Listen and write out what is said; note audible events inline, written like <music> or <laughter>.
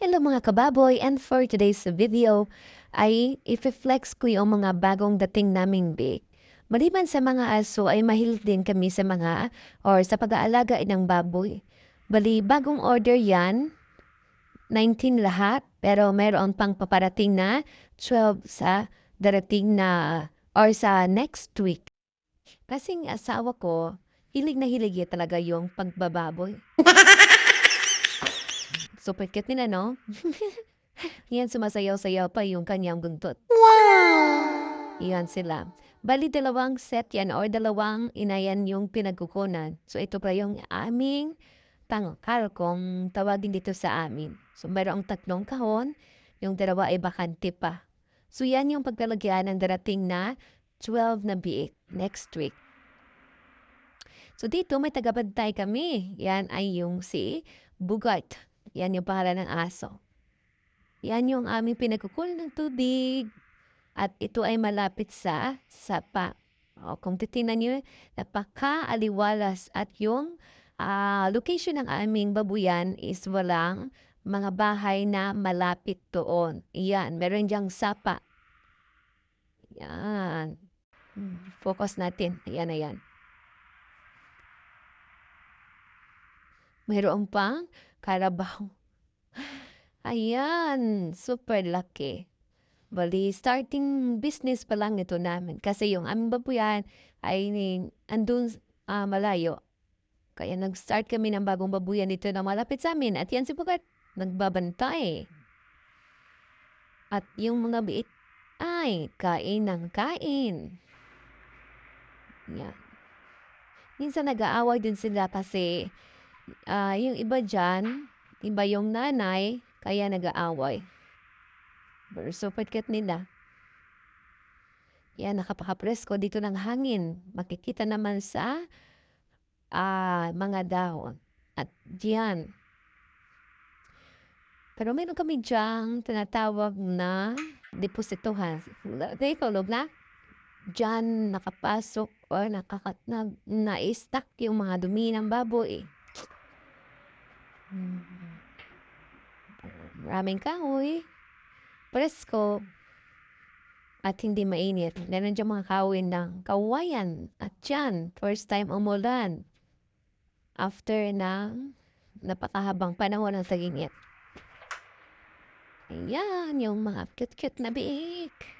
Hello mga kababoy, and for today's video ay i-flex ko yung mga bagong dating naming bake. Maliban sa mga aso ay mahilig din kami sa mga or sa pag-aalaga ng baboy. Bali, bagong order yan, 19 lahat, pero meron pang paparating na 12 sa darating na or sa next week. Kasing asawa ko, hilig na hilig talaga yung pagbababoy. <laughs> Super cute nila, no? <laughs> Yan, sumasayaw-sayaw pa yung kanyang buntot. Wow! Yan sila. Bali, dalawang set yan or dalawang inayan yung pinagkukunan. So, ito pa yung aming tangkal kung tawagin dito sa amin. So, mayroong tatlong kahon, yung dalawa ay bakante pa. So, yan yung paglalagyan ng darating na 12 na biik next week. So, dito may tagabantay kami. Yan ay yung si Bugart. Yan yung pangalan ng aso. Yan yung aming pinagkukulan ng tubig. At ito ay malapit sa sapa. O, kung titingnan nyo, napaka-aliwalas. At yung ah, location ng aming babuyan is walang mga bahay na malapit doon. Yan, meron diyang sapa. Yan. Hmm, Focus natin. Ayan, ayan. Mayroon pang karabaw. <sighs> Ayan, super laki. Bali, starting business pa lang ito namin. Kasi yung aming babuyan ay andun ah, malayo. Kaya nag-start kami ng bagong babuyan dito na malapit sa amin. At yan si Pugat, nagbabantay. At yung mga biit ay kain ng kain. Yan. Minsan nag-aaway din sila kasi ah, yung iba dyan, iba yung nanay, kaya nag-aaway. Super cute nila. Yan, nakapakapresko dito ng hangin. Makikita naman sa ah, mga dahon. At diyan. Pero meron kami diyang tinatawag na depositohan. Teka, log na? Diyan nakapasok or nakakat na, na-stack yung mga dumi ng baboy. Mm. Maraming kahoy, presko, at hindi mainit. Meron dyan mga kahoy ng kawayan. At yan, first time umulan. After ng napakahabang panahon ng tag-init. Ayan, yung mga cute-cute na biik.